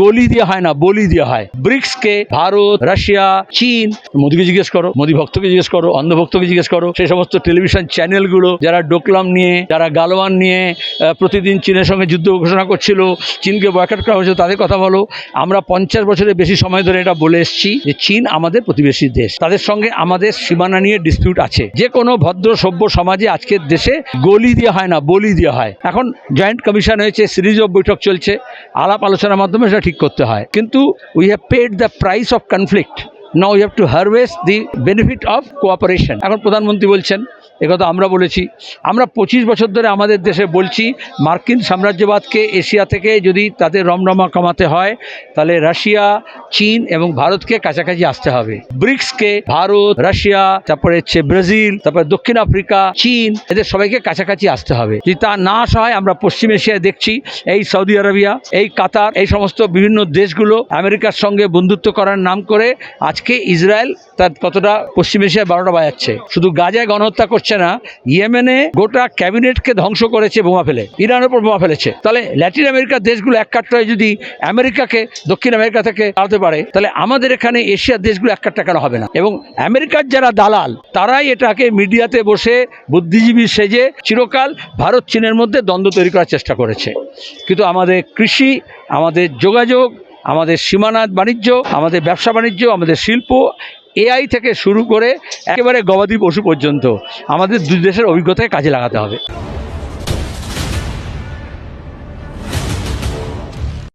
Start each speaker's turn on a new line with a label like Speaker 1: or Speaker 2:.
Speaker 1: গলি দিয়ে হয় না, বলি দিয়ে হয়। ব্রিক্সকে ভারত, রাশিয়া, চীন, মোদীকে জিজ্ঞেস করো, মোদী ভক্তকে জিজ্ঞেস করো, অন্ধ ভক্তকে জিজ্ঞেস করো সেই সমস্ত টেলিভিশন চ্যানেলগুলো যারা ডোকলাম নিয়ে, যারা গালওয়ান নিয়ে প্রতিদিন চীনের সঙ্গে যুদ্ধ ঘোষণা করছিল, চীনকে বয়কট করা হয়েছিল, তাদের কথা বলো। আমরা পঞ্চাশ বছরের বেশি সময় ধরে এটা বলে এসেছি যে চীন আমাদের প্রতিবেশী দেশ। তাদের সঙ্গে আমাদের সীমানা নিয়ে ডিসপিউট আছে। যে কোনো ভদ্র সভ্য সমাজে আজকের দেশে গলি দিয়ে হয় না, বলি দিয়ে হয়। এখন জয়েন্ট কমিশন হয়েছে সিরিজ অফ বৈঠক চলছে। আলাপ আলোচনার মাধ্যমে সেটা ঠিক করতে হয় কিন্তু we have paid the price of conflict now you have to harvest the benefit of cooperation এখন প্রধানমন্ত্রী বলছেন একথা আমরা বলেছি। আমরা পঁচিশ বছর ধরে আমাদের দেশে বলছি, মার্কিন সাম্রাজ্যবাদকে এশিয়া থেকে যদি তাদের রমরমা কমাতে হয়, তাহলে রাশিয়া, চীন এবং ভারতকে কাছাকাছি আসতে হবে। ব্রিক্সকে ভারত, রাশিয়া, তারপরে হচ্ছে ব্রাজিল, তারপরে দক্ষিণ আফ্রিকা, চীন, এদের সবাইকে কাছাকাছি আসতে হবে। যদি তা না আসা হয়, আমরা পশ্চিম এশিয়ায় দেখছি, এই সৌদি আরবিয়া, এই কাতার, এই সমস্ত বিভিন্ন দেশগুলো আমেরিকার সঙ্গে বন্ধুত্ব করার নাম করে আজকে ইসরায়েল তার কতটা পশ্চিম এশিয়ায় বারোটা বাজাচ্ছে। শুধু গাজায় গণহত্যা করছে না ইয়েমেনে গোটা ক্যাবিনেটকে ধ্বংস করেছে বোমা ফেলে, ইরানের উপর বোমা ফেলেছে। তাহলে ল্যাটিন আমেরিকার দেশগুলো এক কাট্টায় যদি আমেরিকাকে, দক্ষিণ আমেরিকা থেকে আনতে পারে, তাহলে আমাদের এখানে এশিয়ার দেশগুলো এক কাট্টা কেন হবে না? এবং আমেরিকার যারা দালাল, তারাই এটাকে মিডিয়াতে বসে বুদ্ধিজীবী সেজে চিরকাল ভারত চীনের মধ্যে দ্বন্দ্ব তৈরি করার চেষ্টা করেছে। কিন্তু আমাদের কৃষি, আমাদের যোগাযোগ, আমাদের সীমানা বাণিজ্য, আমাদের ব্যবসা বাণিজ্য, আমাদের শিল্প এআই থেকে শুরু করে একেবারে গবাদি পশু পর্যন্ত আমাদের দুই দেশের অভিজ্ঞতাকে কাজে লাগাতে হবে।